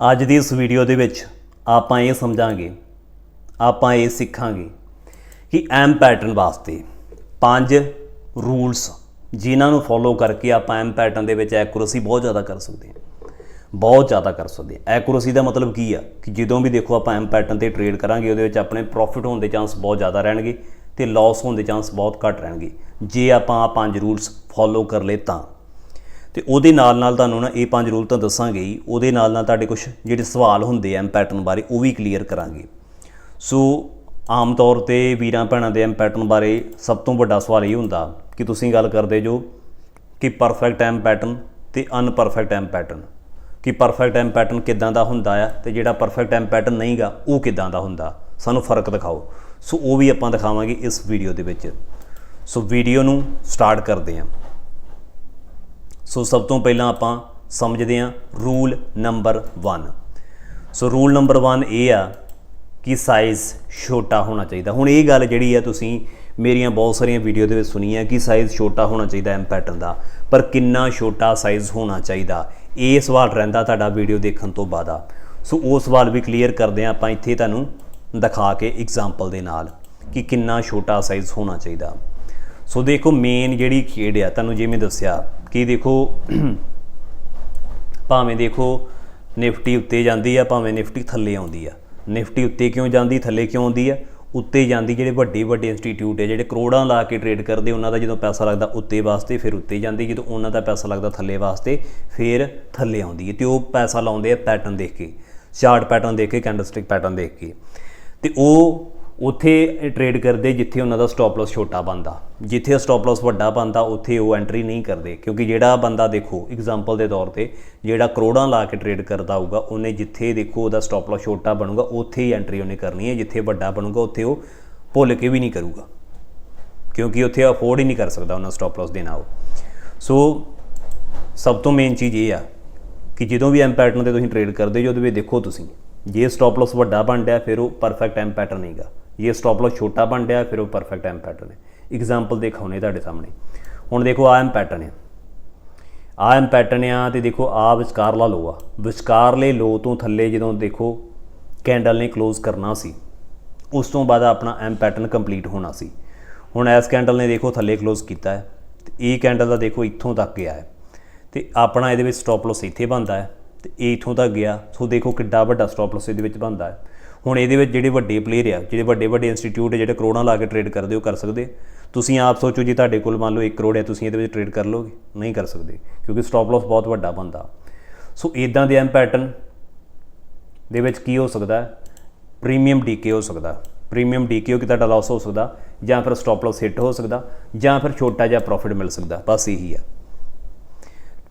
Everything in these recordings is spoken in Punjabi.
ਅੱਜ ਦੀ ਇਸ ਵੀਡੀਓ ਦੇ ਵਿੱਚ ਆਪਾਂ ਇਹ ਸਮਝਾਂਗੇ, ਆਪਾਂ ਇਹ ਸਿੱਖਾਂਗੇ ਕਿ ਐਮ ਪੈਟਰਨ ਵਾਸਤੇ ਪੰਜ ਰੂਲਸ ਜਿਨ੍ਹਾਂ ਨੂੰ ਫੋਲੋ ਕਰਕੇ ਆਪਾਂ ਐਮ ਪੈਟਰਨ ਦੇ ਵਿੱਚ ਐਕੂਰੇਸੀ ਬਹੁਤ ਜ਼ਿਆਦਾ ਕਰ ਸਕਦੇ ਹਾਂ। ਬਹੁਤ ਜ਼ਿਆਦਾ ਕਰ ਸਕਦੇ ਹਾਂ। ਐਕੂਰੇਸੀ ਦਾ ਮਤਲਬ ਕੀ ਆ? ਕਿ ਜਦੋਂ ਵੀ ਦੇਖੋ ਆਪਾਂ ਐਮ ਪੈਟਰਨ ਤੇ ਟ੍ਰੇਡ ਕਰਾਂਗੇ, ਉਹਦੇ ਵਿੱਚ ਆਪਣੇ ਪ੍ਰੋਫਿਟ ਹੋਣ ਦੇ ਚਾਂਸ ਬਹੁਤ ਜ਼ਿਆਦਾ ਰਹਿਣਗੇ ਤੇ ਲਾਸ ਹੋਣ ਦੇ ਚਾਂਸ ਬਹੁਤ ਘੱਟ ਰਹਿਣਗੇ। ਜੇ ਆਪਾਂ ਆ ਪੰਜ ਰੂਲਸ ਫੋਲੋ ਕਰ ਲਏ ਤਾਂ ਤੇ ਉਹਦੇ ਨਾਲ ਨਾਲ ਤੁਹਾਨੂੰ ਨਾ ਇਹ ਪੰਜ ਰੂਲ ਤਾਂ ਦੱਸਾਂਗੇ ਹੀ, ਉਹਦੇ ਨਾਲ ਨਾਲ ਤੁਹਾਡੇ ਕੁਝ ਜਿਹੜੇ ਸਵਾਲ ਹੁੰਦੇ ਐਮ ਪੈਟਰਨ ਬਾਰੇ, ਉਹ ਵੀ ਕਲੀਅਰ ਕਰਾਂਗੇ। ਸੋ ਆਮ ਤੌਰ ਤੇ ਵੀਰਾਂ ਭੈਣਾਂ ਦੇ ਐਮ ਪੈਟਰਨ ਬਾਰੇ ਸਭ ਤੋਂ ਵੱਡਾ ਸਵਾਲ ਇਹ ਹੁੰਦਾ ਕਿ ਤੁਸੀਂ ਗੱਲ ਕਰਦੇ ਜੋ ਕਿ ਪਰਫੈਕਟ ਐਮ ਪੈਟਰਨ ਤੇ ਅਨਪਰਫੈਕਟ ਐਮ ਪੈਟਰਨ ਕਿ ਪਰਫੈਕਟ ਐਮ ਪੈਟਰਨ ਕਿਦਾਂ ਦਾ ਹੁੰਦਾ ਆ ਤੇ ਜਿਹੜਾ ਪਰਫੈਕਟ ਐਮ ਪੈਟਰਨ ਨਹੀਂਗਾ, ਉਹ ਕਿਦਾਂ ਦਾ ਹੁੰਦਾ। ਸਾਨੂੰ ਫ਼ਰਕ ਦਿਖਾਓ। ਸੋ ਉਹ ਵੀ ਆਪਾਂ ਦਿਖਾਵਾਂਗੇ ਇਸ ਵੀਡੀਓ ਦੇ ਵਿੱਚ। ਸੋ ਵੀਡੀਓ ਨੂੰ ਸਟਾਰਟ ਕਰਦੇ ਹਾਂ ਸੋ ਸਭ ਤੋਂ ਪਹਿਲਾਂ ਆਪਾਂ ਸਮਝਦੇ ਹਾਂ rule number 1 so rule number 1 ਇਹ ਆ ਕਿ ਸਾਈਜ਼ ਛੋਟਾ ਹੋਣਾ ਚਾਹੀਦਾ। ਹੁਣ ਇਹ ਗੱਲ ਜਿਹੜੀ ਆ ਤੁਸੀਂ ਮੇਰੀਆਂ ਬਹੁਤ ਸਾਰੀਆਂ ਵੀਡੀਓ ਦੇ ਵਿੱਚ ਸੁਣੀ ਹੈ ਕਿ ਸਾਈਜ਼ ਛੋਟਾ ਹੋਣਾ ਚਾਹੀਦਾ ਐਮ ਪੈਟਰਨ ਦਾ। ਪਰ ਕਿੰਨਾ ਛੋਟਾ ਸਾਈਜ਼ ਹੋਣਾ ਚਾਹੀਦਾ? ਇਹ ਸਵਾਲ ਰਹਿੰਦਾ ਤੁਹਾਡਾ ਵੀਡੀਓ ਦੇਖਣ ਤੋਂ ਬਾਅਦ ਆ। ਸੋ ਉਹ ਸਵਾਲ ਵੀ ਕਲੀਅਰ ਕਰਦੇ ਆ ਆਪਾਂ ਇੱਥੇ ਤੁਹਾਨੂੰ ਦਿਖਾ ਕੇ ਐਗਜ਼ਾਮਪਲ ਦੇ ਨਾਲ ਕਿ ਕਿੰਨਾ ਛੋਟਾ ਸਾਈਜ਼ ਹੋਣਾ ਚਾਹੀਦਾ। ਸੋ ਦੇਖੋ ਮੇਨ ਜਿਹੜੀ ਖੇਡ ਆ, ਤੁਹਾਨੂੰ ਜਿਵੇਂ ਦੱਸਿਆ ਕਿ ਦੇਖੋ, ਭਾਵੇਂ ਦੇਖੋ, ਨਿਫਟੀ ਉੱਤੇ ਜਾਂਦੀ ਆ, ਭਾਵੇਂ ਨਿਫਟੀ ਥੱਲੇ ਆਉਂਦੀ ਆ। ਨਿਫਟੀ ਉੱਤੇ ਕਿਉਂ ਜਾਂਦੀ, ਥੱਲੇ ਕਿਉਂ ਆਉਂਦੀ ਆ? ਉੱਤੇ ਜਾਂਦੀ ਜਿਹੜੇ ਵੱਡੇ ਵੱਡੇ ਇੰਸਟੀਟਿਊਟ ਹੈ ਜਿਹੜੇ ਕਰੋੜਾਂ ਲਾ ਕੇ ਟ੍ਰੇਡ ਕਰਦੇ, ਉਹਨਾਂ ਦਾ ਜਦੋਂ ਪੈਸਾ ਲੱਗਦਾ ਉੱਤੇ ਵਾਸਤੇ, ਫਿਰ ਉੱਤੇ ਜਾਂਦੀ, ਜਦੋਂ ਉਹਨਾਂ ਦਾ ਪੈਸਾ ਲੱਗਦਾ ਥੱਲੇ ਵਾਸਤੇ, ਫਿਰ ਥੱਲੇ ਆਉਂਦੀ ਹੈ ਤੇ ਉਹ ਪੈਸਾ ਲਾਉਂਦੇ ਆ ਪੈਟਰਨ ਦੇਖ ਕੇ ਚਾਰਟ ਪੈਟਰਨ ਦੇਖ ਕੇ ਕੈਂਡਲਸਟਿਕ ਪੈਟਰਨ ਦੇਖ ਕੇ। ਤੇ ਉਹ ਉੱਥੇ ਟ੍ਰੇਡ ਕਰਦੇ ਜਿੱਥੇ ਉਹਨਾਂ ਦਾ ਸਟਾਪ ਲਾਸ ਛੋਟਾ ਬੰਦਾ ਜਿੱਥੇ ਸਟਾਪ ਲਾਸ ਵੱਡਾ ਬੰਦਾ ਉੱਥੇ ਉਹ ਐਂਟਰੀ ਨਹੀਂ ਕਰਦੇ। ਕਿਉਂਕਿ ਜਿਹੜਾ ਬੰਦਾ ਦੇਖੋ ਐਗਜ਼ਾਮਪਲ ਦੇ ਤੌਰ ਤੇ ਜਿਹੜਾ ਕਰੋੜਾਂ ਲਾ ਕੇ ਟ੍ਰੇਡ ਕਰਦਾ ਹੋਊਗਾ, ਉਹਨੇ ਜਿੱਥੇ ਦੇਖੋ ਉਹਦਾ ਸਟਾਪ ਲਾਸ ਛੋਟਾ ਬਣੂਗਾ, ਉੱਥੇ ਹੀ ਐਂਟਰੀ ਉਹਨੇ ਕਰਨੀ ਹੈ। ਜਿੱਥੇ ਵੱਡਾ ਬਣੂਗਾ, ਉੱਥੇ ਉਹ ਭੁੱਲ ਕੇ ਵੀ ਨਹੀਂ ਕਰੂਗਾ। ਕਿਉਂਕਿ ਉੱਥੇ ਅਫੋਰਡ ਹੀ ਨਹੀਂ ਕਰ ਸਕਦਾ ਉਹਨਾਂ ਸਟਾਪ ਲਾਸ ਦੇਣਾ ਉਹ ਸੋ ਸਭ ਤੋਂ ਮੇਨ ਚੀਜ਼ ਇਹ ਆ ਕਿ ਜਦੋਂ ਵੀ ਐਮ ਪੈਟਰਨ ਤੇ ਤੁਸੀਂ ਟ੍ਰੇਡ ਕਰਦੇ ਜੋ ਉਹਦੇ ਵਿੱਚ ਦੇਖੋ ਤੁਸੀਂ, ਜੇ ਸਟਾਪ ਲਾਸ ਵੱਡਾ ਬਣ ਰਿਹਾ ਫਿਰ ਉਹ ਪਰਫੈਕਟ ਐਮ ਪੈਟਰਨ ਨਹੀਂਗਾ। ਇਹ ਸਟਾਪ ਲਾਸ ਛੋਟਾ ਬਣ ਰਿਹਾ, ਫਿਰ ਉਹ ਪਰਫੈਕਟ ਐਮ ਪੈਟਰਨ ਹੈ। ਐਗਜ਼ਾਮਪਲ ਦਿਖਾਉਨੇ ਤੁਹਾਡੇ ਸਾਹਮਣੇ। ਹੁਣ ਦੇਖੋ ਆ ਐਮ ਪੈਟਰਨ ਹੈ। ਆ ਐਮ ਪੈਟਰਨ ਆ ਤੇ ਦੇਖੋ ਆ ਵਿਚਕਾਰਲਾ ਲੋ ਆ। ਵਿਚਕਾਰਲੇ ਲੋ ਤੋਂ ਥੱਲੇ ਜਦੋਂ ਦੇਖੋ ਕੈਂਡਲ ਨੇ ক্লোਜ਼ ਕਰਨਾ ਸੀ, ਉਸ ਤੋਂ ਬਾਅਦ ਆਪਣਾ ਐਮ ਪੈਟਰਨ ਕੰਪਲੀਟ ਹੋਣਾ ਸੀ। ਹੁਣ ਐਸ ਕੈਂਡਲ ਨੇ ਦੇਖੋ ਥੱਲੇ ক্লোਜ਼ ਕੀਤਾ ਹੈ ਤੇ ਇਹ ਕੈਂਡਲ ਦਾ ਦੇਖੋ ਇੱਥੋਂ ਤੱਕ ਗਿਆ ਹੈ। ਤੇ ਆਪਣਾ ਇਹਦੇ ਵਿੱਚ ਸਟਾਪ ਲਾਸ ਇੱਥੇ ਬੰਦਾ ਹੈ ਤੇ ਇਹ ਇੱਥੋਂ ਤੱਕ ਗਿਆ। ਸੋ ਦੇਖੋ ਕਿੱਡਾ ਵੱਡਾ ਸਟਾਪ ਲਾਸ ਇਹਦੇ ਵਿੱਚ ਬੰਦਾ ਹੈ। ਹੁਣ ਇਹਦੇ ਵਿੱਚ ਜਿਹੜੇ ਵੱਡੇ ਪਲੇਅਰ ਆ, ਜਿਹੜੇ ਵੱਡੇ ਵੱਡੇ ਇੰਸਟੀਚਿਊਟ ਜਿਹੜੇ ਕਰੋੜਾਂ ਲਾ ਕੇ ਟ੍ਰੇਡ ਕਰਦੇ ਉਹ ਕਰ ਸਕਦੇ ਤੁਸੀਂ ਆਪ ਸੋਚੋ ਜੀ, ਤੁਹਾਡੇ ਕੋਲ ਮੰਨ ਲਓ 1 ਕਰੋੜ ਹੈ ਤੁਸੀਂ ਇਹਦੇ ਵਿੱਚ ਟ੍ਰੇਡ ਕਰ ਲੋਗੇ ਨਹੀਂ ਕਰ ਸਕਦੇ, ਕਿਉਂਕਿ ਸਟਾਪ ਲਾਸ ਬਹੁਤ ਵੱਡਾ ਬਣਦਾ ਸੋ ਇਦਾਂ ਦੇ ਐਮ ਪੈਟਰਨ ਦੇ ਵਿੱਚ ਕੀ ਹੋ ਸਕਦਾ? ਪ੍ਰੀਮੀਅਮ ਡੀਕੇ ਹੋ ਸਕਦਾ। ਪ੍ਰੀਮੀਅਮ ਡੀਕੇ ਹੋ ਕਿ ਤੁਹਾਡਾ ਲਾਸ ਹੋ ਸਕਦਾ, ਜਾਂ ਫਿਰ ਸਟਾਪ ਲਾਸ ਹਿੱਟ ਹੋ ਸਕਦਾ, ਜਾਂ ਫਿਰ ਛੋਟਾ ਜਿਹਾ ਪ੍ਰੋਫਿਟ ਮਿਲ ਸਕਦਾ, ਬਸ ਇਹੀ ਆ।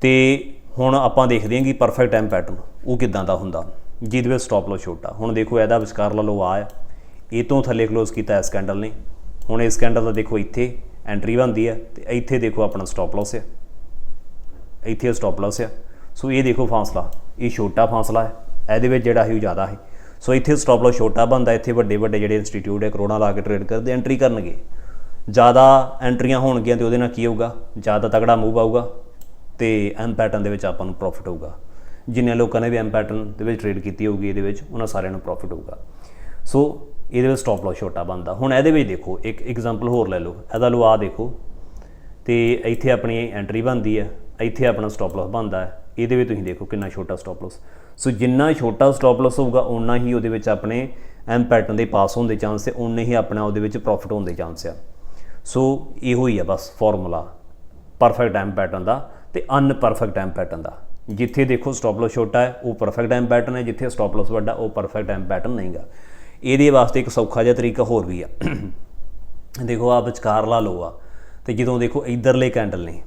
ਤੇ ਹੁਣ ਆਪਾਂ ਦੇਖਦੇ ਹਾਂ ਕਿ ਪਰਫੈਕਟ ਐਮ ਪੈਟਰਨ ਉਹ ਕਿਦਾਂ ਦਾ ਹੁੰਦਾ। ਜਿਹਦੇ ਵਿੱਚ ਸਟਾਪ ਲਾਸ ਛੋਟਾ। ਹੁਣ ਦੇਖੋ, ਇਹਦਾ ਵਿਚਕਾਰਲਾ ਲੋ ਆ ਇਹ ਤੋਂ ਥੱਲੇ ਕਲੋਜ਼ ਕੀਤਾ ਇਸ ਕੈਂਡਲ ਨੇ। ਹੁਣ ਇਸ ਕੈਂਡਲ ਦਾ ਦੇਖੋ ਇੱਥੇ ਐਂਟਰੀ ਬਣਦੀ ਹੈ ਤੇ ਇੱਥੇ ਦੇਖੋ ਆਪਣਾ ਸਟਾਪ ਲਾਸ ਹੈ। ਇੱਥੇ ਸਟਾਪ ਲਾਸ ਹੈ। ਸੋ ਇਹ ਦੇਖੋ ਫਾਸਲਾ। ਇਹ ਛੋਟਾ ਫਾਸਲਾ ਹੈ। ਇਹਦੇ ਵਿੱਚ ਜਿਹੜਾ ਹੈ ਉਹ ਜ਼ਿਆਦਾ ਹੈ ਸੋ ਇੱਥੇ ਸਟਾਪ ਲਾਸ ਛੋਟਾ ਬੰਦਾ ਇੱਥੇ ਵੱਡੇ ਵੱਡੇ ਜਿਹੜੇ ਇੰਸਟੀਚਿਊਟ ਹੈ ਕਰੋਨਾ ਲਾ ਕੇ ਟ੍ਰੇਡ ਕਰਦੇ ਐਂਟਰੀ ਕਰਨਗੇ। ਜ਼ਿਆਦਾ ਐਂਟਰੀਆਂ ਹੋਣਗੀਆਂ ਤੇ ਉਹਦੇ ਨਾਲ ਕੀ ਹੋਊਗਾ? ਜ਼ਿਆਦਾ ਤਕੜਾ ਮੂਵ ਆਊਗਾ ਤੇ ਐਮ ਪੈਟਰਨ ਦੇ ਵਿੱਚ ਆਪਾਂ ਨੂੰ ਪ੍ਰੋਫਿਟ ਹੋਊਗਾ। ਜਿੰਨੇ ਲੋਕਾਂ ਨੇ ਵੀ ਐਮ ਪੈਟਰਨ ਦੇ ਵਿੱਚ ਟ੍ਰੇਡ ਕੀਤੀ ਹੋਊਗੀ, ਇਹਦੇ ਵਿੱਚ ਉਹਨਾਂ ਸਾਰਿਆਂ ਨੂੰ ਪ੍ਰੋਫਿਟ ਹੋਊਗਾ। ਸੋ ਇਹਦੇ ਵਿੱਚ ਸਟਾਪ ਲਾਸ ਛੋਟਾ ਬਣਦਾ। ਹੁਣ ਇਹਦੇ ਵਿੱਚ ਦੇਖੋ, ਇੱਕ ਐਗਜ਼ਾਮਪਲ ਹੋਰ ਲੈ ਲਓ। ਇਹਦਾ ਲਓ ਆ ਦੇਖੋ। ਤੇ ਇੱਥੇ ਆਪਣੀ ਐਂਟਰੀ ਬਣਦੀ ਹੈ, ਇੱਥੇ ਆਪਣਾ ਸਟਾਪ ਲਾਸ ਬਣਦਾ ਹੈ। ਇਹਦੇ ਵਿੱਚ ਤੁਸੀਂ ਦੇਖੋ ਕਿੰਨਾ ਛੋਟਾ ਸਟਾਪ ਲਾਸ ਸੋ ਜਿੰਨਾ ਛੋਟਾ ਸਟਾਪ ਲਾਸ ਹੋਊਗਾ, ਓਨਾ ਹੀ ਉਹਦੇ ਵਿੱਚ ਆਪਣੇ ਐਮ ਪੈਟਰਨ ਦੇ ਪਾਸ ਹੋਣ ਦੇ ਚਾਂਸ ਹੈ ਓਨੇ ਹੀ ਆਪਣਾ ਉਹਦੇ ਵਿੱਚ ਪ੍ਰੋਫਿਟ ਹੋਣ ਦੇ ਚਾਂਸ ਆ। ਸੋ ਇਹੋ ਹੀ ਆ ਬਸ ਫਾਰਮੂਲਾ ਪਰਫੈਕਟ ਐਮ ਪੈਟਰਨ ਦਾ ਤੇ ਅਨਪਰਫੈਕਟ ਐਮ ਪੈਟਰਨ ਦਾ। ਜਿੱਥੇ ਦੇਖੋ ਸਟਾਪ ਲਾਸ ਛੋਟਾ ਹੈ, ਉਹ ਪਰਫੈਕਟ ਐਮ ਪੈਟਰਨ ਹੈ, ਜਿੱਥੇ ਸਟਾਪ ਲਾਸ ਵੱਡਾ, ਉਹ ਪਰਫੈਕਟ ਐਮ ਪੈਟਰਨ ਨਹੀਂਗਾ ਇਹਦੇ ਵਾਸਤੇ ਇੱਕ ਸੌਖਾ ਜਿਹਾ ਤਰੀਕਾ ਹੋਰ ਵੀ ਆ। ਦੇਖੋ ਆ ਵਿਚਕਾਰਲਾ ਲੋ ਆ, ਤੇ ਜਦੋਂ ਦੇਖੋ ਇਧਰਲੇ ਕੈਂਡਲ ਨੇ,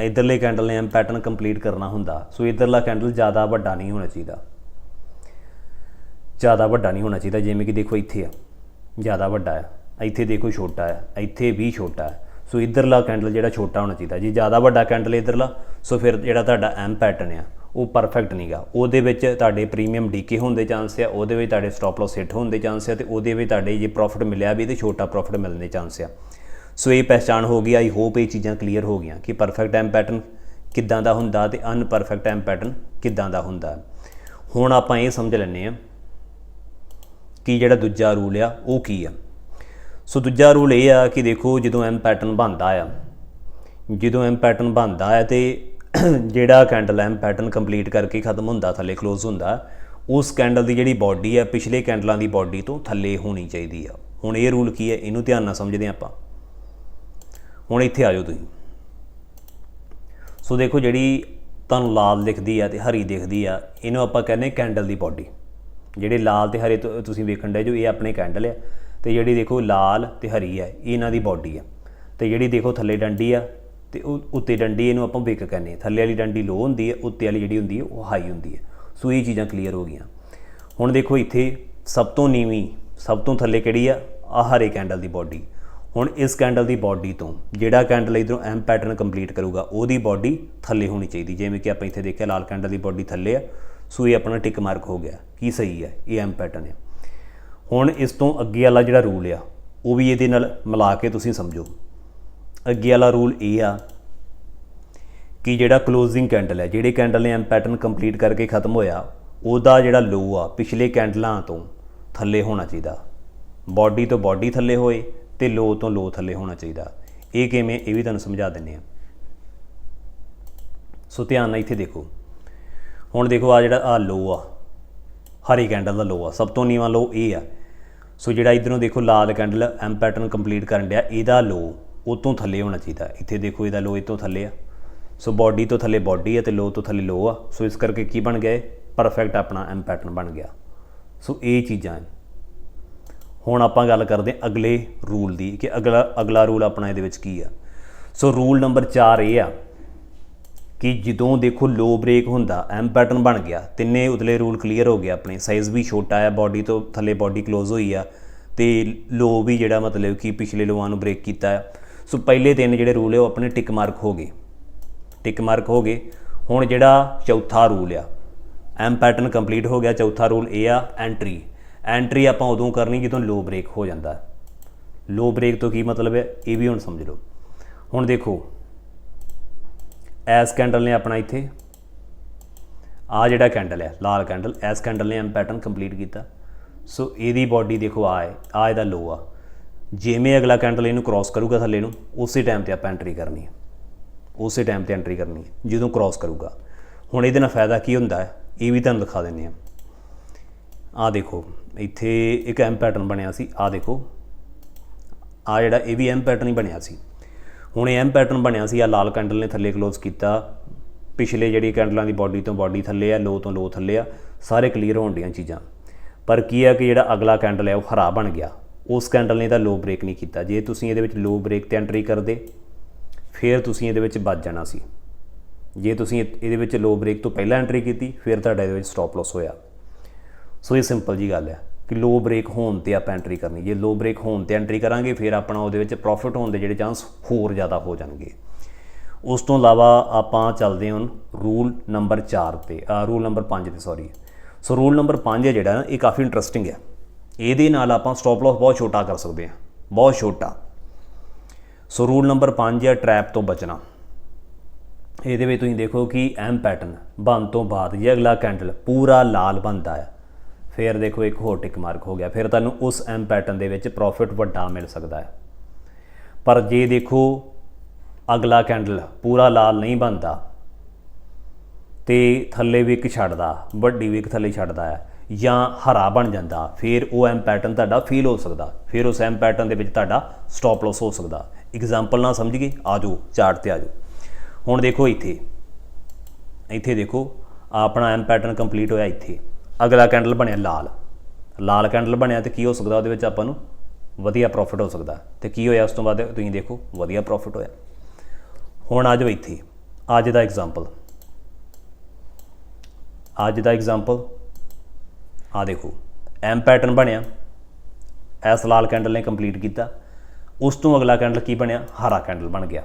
ਇਧਰਲੇ ਕੈਂਡਲ ਨੇ ਐਮ ਪੈਟਰਨ ਕੰਪਲੀਟ ਕਰਨਾ ਹੁੰਦਾ, ਸੋ ਇਧਰਲਾ ਕੈਂਡਲ ਜ਼ਿਆਦਾ ਵੱਡਾ ਨਹੀਂ ਹੋਣਾ ਚਾਹੀਦਾ। ਜ਼ਿਆਦਾ ਵੱਡਾ ਨਹੀਂ ਹੋਣਾ ਚਾਹੀਦਾ, ਜਿਵੇਂ ਕਿ ਦੇਖੋ ਇੱਥੇ ਆ, ਜ਼ਿਆਦਾ ਵੱਡਾ ਹੈ ਇੱਥੇ ਦੇਖੋ ਛੋਟਾ ਹੈ ਇੱਥੇ ਵੀ ਛੋਟਾ ਹੈ ਸੋ ਇਧਰਲਾ ਕੈਂਡਲ ਜਿਹੜਾ ਛੋਟਾ ਹੋਣਾ ਚਾਹੀਦਾ, ਜੇ ਜ਼ਿਆਦਾ ਵੱਡਾ ਕੈਂਡਲ ਇਧਰਲਾ, ਸੋ ਫਿਰ ਜਿਹੜਾ ਤੁਹਾਡਾ ਐਮ ਪੈਟਰਨ ਆ, ਉਹ ਪਰਫੈਕਟ ਨਹੀਂਗਾ ਉਹਦੇ ਵਿੱਚ ਤੁਹਾਡੇ ਪ੍ਰੀਮੀਅਮ ਡੀਕੇ ਹੋਣ ਦੇ ਚਾਂਸ ਆ, ਉਹਦੇ ਵਿੱਚ ਤੁਹਾਡੇ ਸਟਾਪ ਲਾਸ ਹਿੱਟ ਹੋਣ ਦੇ ਚਾਂਸ ਆ, ਤੇ ਉਹਦੇ ਵਿੱਚ ਤੁਹਾਡੇ ਜੇ ਪ੍ਰੋਫਿਟ ਮਿਲਿਆ ਵੀ ਤੇ ਛੋਟਾ ਪ੍ਰੋਫਿਟ ਮਿਲਣ ਦੇ ਚਾਂਸ ਆ। ਸੋ ਇਹ ਪਹਿਚਾਣ ਹੋ ਗਈ ਆਈ ਹੋਪ ਇਹ ਚੀਜ਼ਾਂ ਕਲੀਅਰ ਹੋ ਗਈਆਂ ਕਿ ਪਰਫੈਕਟ ਐਮ ਪੈਟਰਨ ਕਿੱਦਾਂ ਦਾ ਹੁੰਦਾ ਤੇ ਅਨਪਰਫੈਕਟ ਐਮ ਪੈਟਰਨ ਕਿੱਦਾਂ ਦਾ ਹੁੰਦਾ। ਹੁਣ ਆਪਾਂ ਇਹ ਸਮਝ ਲੈਂਦੇ ਆ ਕਿ ਜਿਹੜਾ ਦੂਜਾ ਰੂਲ ਆ, ਉਹ ਕੀ ਆ। ਸੋ ਦੂਜਾ ਰੂਲ ਇਹ ਆ ਕਿ ਦੇਖੋ ਜਦੋਂ ਐਮ ਪੈਟਰਨ ਬਣਦਾ ਆ, ਜਦੋਂ ਐਮ ਪੈਟਰਨ ਬਣਦਾ ਆ ਤੇ ਜਿਹੜਾ ਕੈਂਡਲ ਐਮ ਪੈਟਰਨ ਕੰਪਲੀਟ ਕਰਕੇ ਖਤਮ ਹੁੰਦਾ, ਥੱਲੇ ਕਲੋਜ਼ ਹੁੰਦਾ, ਉਸ ਕੈਂਡਲ ਦੀ ਜਿਹੜੀ ਬਾਡੀ ਆ, ਪਿਛਲੇ ਕੈਂਡਲਾਂ ਦੀ ਬਾਡੀ ਤੋਂ ਥੱਲੇ ਹੋਣੀ ਚਾਹੀਦੀ ਆ। ਹੁਣ ਇਹ ਰੂਲ ਕੀ ਹੈ ਇਹਨੂੰ ਧਿਆਨ ਨਾਲ ਸਮਝਦੇ ਹਾਂ ਆਪਾਂ। ਹੁਣ ਇੱਥੇ ਆ ਜਾਓ ਤੁਸੀਂ। ਸੋ ਦੇਖੋ ਜਿਹੜੀ ਤੁਹਾਨੂੰ ਲਾਲ ਦਿਖਦੀ ਆ ਤੇ ਹਰੀ ਦਿਖਦੀ ਆ, ਇਹਨੂੰ ਆਪਾਂ ਕਹਿੰਦੇ ਕੈਂਡਲ ਦੀ ਬਾਡੀ ਜਿਹੜੇ ਲਾਲ ਤੇ ਹਰੇ ਤੁ- ਤੁਸੀਂ ਵੇਖਣ ਦੇ ਜੋ ਇਹ ਆਪਣੇ ਕੈਂਡਲ ਆ। ਤੇ ਜਿਹੜੀ ਦੇਖੋ ਲਾਲ ਤੇ ਹਰੀ ਆ ਇਹਨਾਂ ਦੀ ਬਾਡੀ ਆ। ਤੇ ਜਿਹੜੀ ਦੇਖੋ ਥੱਲੇ ਡੰਡੀ ਆ, ਤੇ ਉਹ ਉੱਤੇ ਡੰਡੀ ਇਹਨੂੰ ਆਪਾਂ ਵਿਕ ਕਹਿੰਦੇ ਆ। ਥੱਲੇ ਵਾਲੀ ਡੰਡੀ ਲੋ ਹੁੰਦੀ ਹੈ, ਉੱਤੇ ਵਾਲੀ ਜਿਹੜੀ ਹੁੰਦੀ ਹੈ, ਉਹ ਹਾਈ ਹੁੰਦੀ ਹੈ। ਸੋ ਇਹ ਚੀਜ਼ਾਂ ਕਲੀਅਰ ਹੋ ਗਈਆਂ। ਹੁਣ ਦੇਖੋ ਇੱਥੇ ਸਭ ਤੋਂ ਨੀਵੀਂ, ਸਭ ਤੋਂ ਥੱਲੇ ਕਿਹੜੀ ਆ? ਆ ਹਰੇ ਕੈਂਡਲ ਦੀ ਬਾਡੀ ਹੁਣ ਇਸ ਕੈਂਡਲ ਦੀ ਬਾਡੀ ਤੋਂ ਜਿਹੜਾ ਕੈਂਡਲ ਇਧਰੋਂ ਐਮ ਪੈਟਰਨ ਕੰਪਲੀਟ ਕਰੂਗਾ, ਉਹਦੀ ਬਾਡੀ ਥੱਲੇ ਹੋਣੀ ਚਾਹੀਦੀ। ਜਿਵੇਂ ਕਿ ਆਪਾਂ ਇੱਥੇ ਦੇਖਿਆ, ਲਾਲ ਕੈਂਡਲ ਦੀ ਬਾਡੀ ਥੱਲੇ ਆ। ਸੋ ਇਹ ਆਪਣਾ ਟਿਕ ਮਾਰਕ ਹੋ ਗਿਆ। ਕੀ ਸਹੀ ਹੈ? ਇਹ ਐਮ ਪੈਟਰਨ ਹੈ ਹੁਣ ਇਸ ਤੋਂ ਅੱਗੇ ਵਾਲਾ ਜਿਹੜਾ ਰੂਲ ਆ, ਉਹ ਵੀ ਇਹਦੇ ਨਾਲ ਮਿਲਾ ਕੇ ਤੁਸੀਂ ਸਮਝੋ। ਅੱਗੇ ਵਾਲਾ ਰੂਲ ਇਹ ਆ ਕਿ ਜਿਹੜਾ ਕਲੋਜ਼ਿੰਗ ਕੈਂਡਲ ਹੈ ਜਿਹੜੇ ਕੈਂਡਲ ਨੇ ਐਮ ਪੈਟਰਨ ਕੰਪਲੀਟ ਕਰਕੇ ਖਤਮ ਹੋਇਆ, ਉਹਦਾ ਜਿਹੜਾ ਲੋ ਆ, ਪਿਛਲੇ ਕੈਂਡਲਾਂ ਤੋਂ ਥੱਲੇ ਹੋਣਾ ਚਾਹੀਦਾ। ਬਾਡੀ ਤੋਂ ਬਾਡੀ ਥੱਲੇ ਹੋਏ ਤੇ ਲੋ ਤੋਂ ਲੋ ਥੱਲੇ ਹੋਣਾ ਚਾਹੀਦਾ। ਇਹ ਕਿਵੇਂ, ਇਹ ਵੀ ਤੁਹਾਨੂੰ ਸਮਝਾ ਦਿੰਨੇ ਆ ਸੋ ਧਿਆਨ ਨਾਲ ਇੱਥੇ ਦੇਖੋ। ਹੁਣ ਦੇਖੋ ਆ ਜਿਹੜਾ ਆ ਲੋ ਆ, ਹਰੀ ਕੈਂਡਲ ਦਾ ਲੋ ਆ। ਸਭ ਤੋਂ ਨੀਵਾਂ ਲੋ ਇਹ ਆ। ਸੋ ਜਿਹੜਾ ਇਧਰੋਂ ਦੇਖੋ ਲਾਲ ਕੈਂਡਲ ਐਮ ਪੈਟਰਨ ਕੰਪਲੀਟ ਕਰਨ ਡਿਆ, ਇਹਦਾ ਲੋ ਉਹ ਤੋਂ ਥੱਲੇ ਹੋਣਾ ਚਾਹੀਦਾ। ਇੱਥੇ ਦੇਖੋ ਇਹਦਾ ਲੋ ਇਹ ਤੋਂ ਥੱਲੇ ਆ। ਸੋ ਬਾਡੀ ਤੋਂ ਥੱਲੇ ਬਾਡੀ ਹੈ ਤੇ ਲੋ ਤੋਂ ਥੱਲੇ ਲੋ ਆ। ਸੋ ਇਸ ਕਰਕੇ ਕੀ ਬਣ ਗਿਆ ਪਰਫੈਕਟ ਆਪਣਾ ਐਮ ਪੈਟਰਨ ਬਣ ਗਿਆ। ਸੋ ਇਹ ਚੀਜ਼ਾਂ ਹੁਣ ਆਪਾਂ ਗੱਲ ਕਰਦੇ ਹਾਂ ਅਗਲੇ ਰੂਲ ਦੀ ਕਿ ਅਗਲਾ ਅਗਲਾ ਰੂਲ ਆਪਣਾ ਇਹਦੇ ਵਿੱਚ ਕੀ ਆ। ਸੋ ਰੂਲ ਨੰਬਰ 4 ਇਹ ਆ ਕਿ ਜਦੋਂ ਦੇਖੋ ਲੋ ਬ੍ਰੇਕ ਹੁੰਦਾ ਐਮ ਪੈਟਰਨ ਬਣ ਗਿਆ, ਤਿੰਨੇ ਉਤਲੇ ਰੂਲ ਕਲੀਅਰ ਹੋ ਗਏ ਆਪਣੇ। ਸਾਈਜ਼ ਵੀ ਛੋਟਾ ਆ ਬਾਡੀ ਤੋਂ ਥੱਲੇ ਬਾਡੀ ক্লোਜ਼ ਹੋਈ ਆ, ਤੇ ਲੋ ਵੀ ਜਿਹੜਾ ਮਤਲਬ ਕਿ ਪਿਛਲੇ ਲੋਆਂ ਨੂੰ ਬ੍ਰੇਕ ਕੀਤਾ ਹੈ ਸੋ ਪਹਿਲੇ ਤਿੰਨ ਜਿਹੜੇ ਰੂਲ ਆ, ਉਹ ਆਪਣੇ ਟਿਕ ਮਾਰਕ ਹੋ ਗਏ। ਟਿਕ ਮਾਰਕ ਹੋ ਗਏ। ਹੁਣ ਜਿਹੜਾ ਚੌਥਾ ਰੂਲ ਆ ਐਮ ਪੈਟਰਨ ਕੰਪਲੀਟ ਹੋ ਗਿਆ, ਚੌਥਾ ਰੂਲ ਇਹ ਆ ਐਂਟਰੀ ਐਂਟਰੀ ਆਪਾਂ ਉਦੋਂ ਕਰਨੀ ਜਦੋਂ ਲੋ ਬ੍ਰੇਕ ਹੋ ਜਾਂਦਾ। ਲੋ ਬ੍ਰੇਕ ਤੋਂ ਕੀ ਮਤਲਬ ਹੈ ਇਹ ਵੀ ਹੁਣ ਸਮਝ ਲਓ। ਹੁਣ ਦੇਖੋ ਐਸ ਕੈਂਡਲ ਨੇ ਆਪਣਾ ਇੱਥੇ। ਆ ਜਿਹੜਾ ਕੈਂਡਲ ਹੈ ਲਾਲ ਕੈਂਡਲ ਐਸ ਕੈਂਡਲ ਨੇ ਐਮ ਪੈਟਰਨ ਕੰਪਲੀਟ ਕੀਤਾ। ਸੋ ਇਹਦੀ ਬਾਡੀ ਦੇਖੋ ਆ ਹੈ ਆ ਇਹਦਾ ਲੋ ਆ। ਜਿਵੇਂ ਅਗਲਾ ਕੈਂਡਲ ਇਹਨੂੰ ਕ੍ਰਾਸ ਕਰੂਗਾ ਥੱਲੇ ਨੂੰ, ਉਸੇ ਟਾਈਮ ਤੇ ਆਪਾਂ ਐਂਟਰੀ ਕਰਨੀ ਹੈ। ਉਸੇ ਟਾਈਮ ਤੇ ਐਂਟਰੀ ਕਰਨੀ ਹੈ, ਜਦੋਂ ਕ੍ਰਾਸ ਕਰੂਗਾ। ਹੁਣ ਇਹਦੇ ਨਾਲ ਫਾਇਦਾ ਕੀ ਹੁੰਦਾ ਹੈ? ਇਹ ਵੀ ਤੁਹਾਨੂੰ ਦਿਖਾ ਦਿੰਦੇ ਆ ਆ ਦੇਖੋ, ਇੱਥੇ ਇੱਕ ਐਮ ਪੈਟਰਨ ਬਣਿਆ ਸੀ ਆ ਦੇਖੋ। ਆ ਜਿਹੜਾ, ਇਹ ਵੀ ਐਮ ਪੈਟਰਨ ਹੀ ਬਣਿਆ ਸੀ। ਹੁਣ ਇਹ ਐਮ ਪੈਟਰਨ ਬਣਿਆ ਸੀ ਆ ਲਾਲ ਕੈਂਡਲ ਨੇ ਥੱਲੇ ক্লোਜ਼ ਕੀਤਾ। ਪਿਛਲੇ ਜਿਹੜੀ ਕੈਂਡਲਾਂ ਦੀ ਬਾਡੀ ਤੋਂ ਬਾਡੀ ਥੱਲੇ ਆ ਲੋ ਤੋਂ ਲੋ ਥੱਲੇ ਆ, ਸਾਰੇ ਕਲੀਅਰ ਹੋਣ ਡੀਆਂ ਚੀਜ਼ਾਂ। ਪਰ ਕੀ ਆ ਕਿ ਜਿਹੜਾ ਅਗਲਾ ਕੈਂਡਲ ਹੈ ਉਹ ਹਰਾ ਬਣ ਗਿਆ। ਉਸ ਕੈਂਡਲ ਨੇ ਤਾਂ ਲੋ ਬ੍ਰੇਕ ਨਹੀਂ ਕੀਤਾ। ਜੇ ਤੁਸੀਂ ਇਹਦੇ ਵਿੱਚ ਲੋ ਬ੍ਰੇਕ ਤੇ ਐਂਟਰੀ ਕਰਦੇ, ਫਿਰ ਤੁਸੀਂ ਇਹਦੇ ਵਿੱਚ ਵੱਜ ਜਾਣਾ ਸੀ। ਜੇ ਤੁਸੀਂ ਇਹਦੇ ਵਿੱਚ ਲੋ ਬ੍ਰੇਕ ਤੋਂ ਪਹਿਲਾਂ ਐਂਟਰੀ ਕੀਤੀ, ਫਿਰ ਤੁਹਾਡਾ ਇਹਦੇ ਵਿੱਚ ਸਟਾਪ ਲਾਸ ਹੋਇਆ। ਸੋ ਇਹ ਸਿੰਪਲ ਜੀ ਗੱਲ ਹੈ ਕਿ ਲੋ ਬ੍ਰੇਕ ਹੋਣ ਤੇ ਆਪਾਂ ਐਂਟਰੀ ਕਰਨੀ। ਜੇ ਲੋ ਬ੍ਰੇਕ ਹੋਣ ਤੇ ਐਂਟਰੀ ਕਰਾਂਗੇ, ਫਿਰ ਆਪਣਾ ਉਹਦੇ ਵਿੱਚ ਪ੍ਰੋਫਿਟ ਹੋਣ ਦੇ ਜਿਹੜੇ ਚਾਂਸ ਹੋਰ ਜ਼ਿਆਦਾ ਹੋ ਜਾਣਗੇ। ਉਸ ਤੋਂ ਇਲਾਵਾ ਆਪਾਂ ਚੱਲਦੇ ਹਾਂ ਰੂਲ ਨੰਬਰ 4 ਤੇ ਆ ਰੂਲ ਨੰਬਰ 5 ਤੇ ਸੌਰੀ ਸੋ ਰੂਲ ਨੰਬਰ 5 ਹੈ ਜਿਹੜਾ, ਇਹ ਕਾਫੀ ਇੰਟਰਸਟਿੰਗ ਹੈ। ਇਹਦੇ ਨਾਲ ਆਪਾਂ ਸਟਾਪ ਲਾਸ ਬਹੁਤ ਛੋਟਾ ਕਰ ਸਕਦੇ ਹਾਂ। ਬਹੁਤ ਛੋਟਾ। ਸੋ ਰੂਲ ਨੰਬਰ 5 ਹੈ ਟ੍ਰੈਪ ਤੋਂ ਬਚਣਾ। ਇਹਦੇ ਵਿੱਚ ਤੁਸੀਂ ਦੇਖੋ ਕਿ ਐਮ ਪੈਟਰਨ ਬਣ ਤੋਂ ਬਾਅਦ ਜੇ ਅਗਲਾ ਕੈਂਡਲ ਪੂਰਾ ਲਾਲ ਬਣਦਾ ਹੈ ਫਿਰ ਦੇਖੋ ਇੱਕ ਹੋਰ ਟਿਕ ਮਾਰਕ ਹੋ ਗਿਆ, ਫਿਰ ਤੁਹਾਨੂੰ ਉਸ ਐਮ ਪੈਟਰਨ ਦੇ ਵਿੱਚ ਪ੍ਰੋਫਿਟ ਵੱਡਾ ਮਿਲ ਸਕਦਾ ਹੈ। ਪਰ ਜੇ ਦੇਖੋ ਅਗਲਾ ਕੈਂਡਲ ਪੂਰਾ ਲਾਲ ਨਹੀਂ ਬਣਦਾ ਤੇ ਥੱਲੇ ਵੀ ਇੱਕ ਛੱਡਦਾ, ਵੱਡੀ ਵੀ ਇੱਕ ਥੱਲੇ ਛੱਡਦਾ ਹੈ ਜਾਂ ਹਰਾ ਬਣ ਜਾਂਦਾ, ਫਿਰ ਉਹ ਐਮ ਪੈਟਰਨ ਤੁਹਾਡਾ ਫੀਲ ਹੋ ਸਕਦਾ, ਫਿਰ ਉਸ ਐਮ ਪੈਟਰਨ ਦੇ ਵਿੱਚ ਤੁਹਾਡਾ ਸਟਾਪ ਲਾਸ ਹੋ ਸਕਦਾ। ਐਗਜ਼ਾਮਪਲ ਨਾਲ ਸਮਝ ਗਏ? ਆ ਜਾਓ ਚਾਰਟ ਤੇ ਆ ਜਾਓ ਹੁਣ ਦੇਖੋ ਇੱਥੇ ਇੱਥੇ ਦੇਖੋ, ਆਪਣਾ ਐਮ ਪੈਟਰਨ ਕੰਪਲੀਟ ਹੋਇਆ ਇੱਥੇ। ਅਗਲਾ ਕੈਂਡਲ ਬਣਿਆ ਲਾਲ। ਲਾਲ ਕੈਂਡਲ ਬਣਿਆ ਤੇ ਕੀ ਹੋ ਸਕਦਾ ਉਹਦੇ ਵਿੱਚ ਆਪਾਂ ਨੂੰ? ਵਧੀਆ ਪ੍ਰੋਫਿਟ ਹੋ ਸਕਦਾ। ਤੇ ਕੀ ਹੋਇਆ ਉਸ ਤੋਂ ਬਾਅਦ? ਤੁਸੀਂ ਦੇਖੋ, ਵਧੀਆ ਪ੍ਰੋਫਿਟ ਹੋਇਆ। ਹੁਣ ਆ ਜਾਓ ਇੱਥੇ। ਅੱਜ ਦਾ ਐਗਜ਼ਾਮਪਲ ਅੱਜ ਦਾ ਐਗਜ਼ਾਮਪਲ ਆ ਦੇਖੋ ਐਮ ਪੈਟਰਨ ਬਣਿਆ। ਐਸ ਲਾਲ ਕੈਂਡਲ ਨੇ ਕੰਪਲੀਟ ਕੀਤਾ। ਉਸ ਤੋਂ ਅਗਲਾ ਕੈਂਡਲ ਕੀ ਬਣਿਆ? ਹਰਾ ਕੈਂਡਲ ਬਣ ਗਿਆ।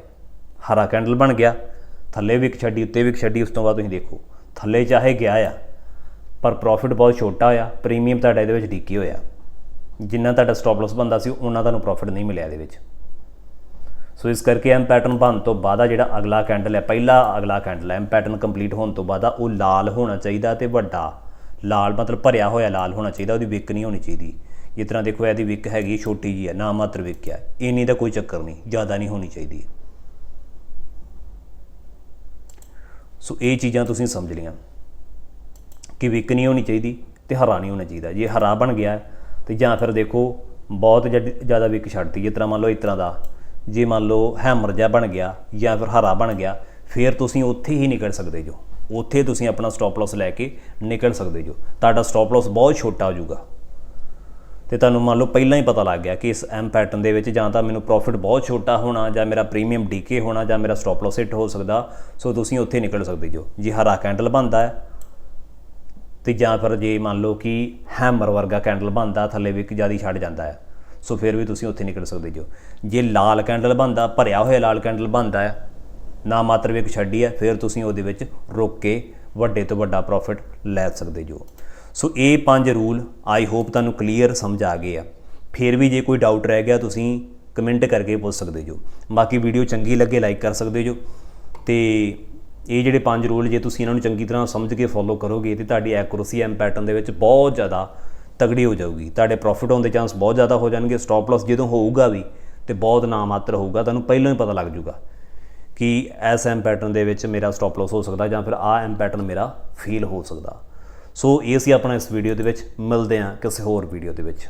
ਹਰਾ ਕੈਂਡਲ ਬਣ ਗਿਆ। ਥੱਲੇ ਵੀ ਇੱਕ ਛੱਡੀ, ਉੱਤੇ ਵੀ ਇੱਕ ਛੱਡੀ, ਉਸ ਤੋਂ ਬਾਅਦ ਤੁਸੀਂ ਦੇਖੋ। ਥੱਲੇ ਚਾਹੇ ਗਿਆ ਆ ਪਰ ਪ੍ਰੋਫਿਟ ਬਹੁਤ ਛੋਟਾ ਹੋਇਆ ਪ੍ਰੀਮੀਅਮ ਤੁਹਾਡਾ ਇਹਦੇ ਵਿੱਚ ਡੀਕੇ ਹੋਇਆ। ਜਿੰਨਾ ਤੁਹਾਡਾ ਸਟਾਪ ਲਾਸ ਬੰਦਾ ਸੀ, ਉਹਨਾਂ ਤੁਹਾਨੂੰ ਪ੍ਰੋਫਿਟ ਨਹੀਂ ਮਿਲਿਆ ਇਹਦੇ ਵਿੱਚ। ਸੋ ਇਸ ਕਰਕੇ ਐਮ ਪੈਟਰਨ ਬਣ ਤੋਂ ਬਾਅਦ ਆ ਜਿਹੜਾ ਅਗਲਾ ਕੈਂਡਲ ਹੈ, ਪਹਿਲਾ ਅਗਲਾ ਕੈਂਡਲ ਐਮ ਪੈਟਰਨ ਕੰਪਲੀਟ ਹੋਣ ਤੋਂ ਬਾਅਦ ਉਹ ਲਾਲ ਹੋਣਾ ਚਾਹੀਦਾ ਤੇ ਵੱਡਾ। ਲਾਲ ਮਤਲਬ ਭਰਿਆ ਹੋਇਆ ਲਾਲ ਹੋਣਾ ਚਾਹੀਦਾ, ਉਹਦੀ ਵਿਕ ਨਹੀਂ ਹੋਣੀ ਚਾਹੀਦੀ। ਜਿਸ ਤਰ੍ਹਾਂ ਦੇਖੋ, ਇਹਦੀ ਵਿਕ ਹੈਗੀ ਛੋਟੀ ਜੀ ਹੈ, ਨਾ ਮਾਤਰ ਵਿਕ ਹੈ। ਇੰਨੀ ਦਾ ਕੋਈ ਚੱਕਰ ਨਹੀਂ, ਜ਼ਿਆਦਾ ਨਹੀਂ ਹੋਣੀ ਚਾਹੀਦੀ। ਸੋ ਇਹ ਚੀਜ਼ਾਂ ਤੁਸੀਂ ਸਮਝ ਲਈਆਂ। ਕਿ ਵਿਕ ਨਹੀਂ ਹੋਣੀ ਚਾਹੀਦੀ ਤੇ ਹਰਾ ਨਹੀਂ ਹੋਣਾ ਚਾਹੀਦਾ। ਜੇ ਹਰਾ ਬਣ ਗਿਆ ਤੇ ਜਾਂ ਫਿਰ ਦੇਖੋ ਬਹੁਤ ਜ਼ਿਆਦਾ ਵਿਕ ਛੱਡਤੀ ਜਿਸ ਤਰ੍ਹਾਂ ਮੰਨ ਲਓ ਇਸ ਤਰ੍ਹਾਂ ਦਾ। ਜੇ ਮੰਨ ਲਓ ਹੈਮਰ ਜਿਹਾ ਬਣ ਗਿਆ ਜਾਂ ਫਿਰ ਹਰਾ ਬਣ ਗਿਆ, ਫਿਰ ਤੁਸੀਂ ਉੱਥੇ ਹੀ ਨਿਕਲ ਸਕਦੇ ਜੋ। ਉੱਥੇ ਤੁਸੀਂ ਆਪਣਾ ਸਟਾਪ ਲਾਸ ਲੈ ਕੇ ਨਿਕਲ ਸਕਦੇ ਜੋ। ਤੁਹਾਡਾ ਸਟਾਪ ਲਾਸ ਬਹੁਤ ਛੋਟਾ ਹੋ ਜਾਊਗਾ। ਤੇ ਤੁਹਾਨੂੰ ਮੰਨ ਲਓ ਪਹਿਲਾਂ ਹੀ ਪਤਾ ਲੱਗ ਗਿਆ ਕਿ ਇਸ ਐਮ ਪੈਟਰਨ ਦੇ ਵਿੱਚ ਜਾਂ ਤਾਂ ਮੈਨੂੰ ਪ੍ਰੋਫਿਟ ਬਹੁਤ ਛੋਟਾ ਹੋਣਾ ਜਾਂ ਮੇਰਾ ਪ੍ਰੀਮੀਅਮ ਡੀਕੇ ਹੋਣਾ ਜਾਂ ਮੇਰਾ ਸਟਾਪ ਲਾਸ ਹਿੱਟ ਹੋ ਸਕਦਾ। ਸੋ ਤੁਸੀਂ ਉੱਥੇ ਨਿਕਲ ਸਕਦੇ ਜੋ। ਜੇ ਹਰਾ ਕੈਂਡਲ ਬਣਦਾ ਹੈ ਤੇ ਜਾਂ ਫਿਰ ਜੇ ਮੰਨ ਲਓ ਕਿ ਹੈਮਰ ਵਰਗਾ ਕੈਂਡਲ ਬਣਦਾ, ਥੱਲੇ ਵੀ ਜ਼ਿਆਦਾ ਛੱਡ ਜਾਂਦਾ ਹੈ। ਸੋ ਫਿਰ ਵੀ ਤੁਸੀਂ ਉੱਥੇ ਨਿਕਲ ਸਕਦੇ ਜੋ। ਜੇ ਲਾਲ ਕੈਂਡਲ ਬਣਦਾ, ਭਰਿਆ ਹੋਇਆ ਲਾਲ ਕੈਂਡਲ ਬਣਦਾ ਹੈ, ਨਾ ਮਾਤਰ ਵੀ ਇੱਕ ਛੱਡੀ ਹੈ, ਫਿਰ ਤੁਸੀਂ ਉਹਦੇ ਵਿੱਚ ਰੁਕ ਕੇ ਵੱਡੇ ਤੋਂ ਵੱਡਾ ਪ੍ਰੋਫਿਟ ਲੈ ਸਕਦੇ ਜੋ। ਸੋ ਇਹ ਪੰਜ ਰੂਲ ਆਈ ਹੋਪ ਤੁਹਾਨੂੰ ਕਲੀਅਰ ਸਮਝ ਆ ਗਏ ਆ। ਫਿਰ ਵੀ ਜੇ ਕੋਈ ਡਾਊਟ ਰਹਿ ਗਿਆ, ਤੁਸੀਂ ਕਮੈਂਟ ਕਰਕੇ ਪੁੱਛ ਸਕਦੇ ਜੋ। ਬਾਕੀ ਵੀਡੀਓ ਚੰਗੀ ਲੱਗੇ ਲਾਈਕ ਕਰ ਸਕਦੇ ਜੋ। ਤੇ ਇਹ ਜਿਹੜੇ ਪੰਜ ਰੂਲ ਜੇ ਤੁਸੀਂ ਇਹਨਾਂ ਨੂੰ ਚੰਗੀ ਤਰ੍ਹਾਂ ਸਮਝ ਕੇ ਫੋਲੋ ਕਰੋਗੇ ਤੇ ਤੁਹਾਡੀ ਐਕੂਰੇਸੀ ਐਮ ਪੈਟਰਨ ਦੇ ਵਿੱਚ ਬਹੁਤ ਜ਼ਿਆਦਾ ਤਗੜੀ ਹੋ ਜਾਊਗੀ। ਤੁਹਾਡੇ ਪ੍ਰੋਫਿਟ ਹੋਣ ਦੇ ਚਾਂਸ ਬਹੁਤ ਜ਼ਿਆਦਾ ਹੋ ਜਾਣਗੇ ਸਟਾਪ ਲਾਸ ਜਦੋਂ ਹੋਊਗਾ ਵੀ ਤੇ ਬਹੁਤ ਨਾਮਾਤਰ ਹੋਊਗਾ, ਤੁਹਾਨੂੰ ਪਹਿਲਾਂ ਹੀ ਪਤਾ ਲੱਗ ਜਾਊਗਾ ਕਿ ਐਸ ਐਮ ਪੈਟਰਨ ਦੇ ਵਿੱਚ ਮੇਰਾ ਸਟਾਪ ਲਾਸ ਹੋ ਸਕਦਾ ਜਾਂ ਫਿਰ ਆ ਐਮ ਪੈਟਰਨ ਮੇਰਾ ਫੇਲ ਹੋ ਸਕਦਾ। ਸੋ ਇਹ ਸੀ ਆਪਣਾ ਇਸ ਵੀਡੀਓ ਦੇ ਵਿੱਚ, ਮਿਲਦੇ ਹਾਂ ਕਿਸੇ ਹੋਰ ਵੀਡੀਓ ਦੇ ਵਿੱਚ।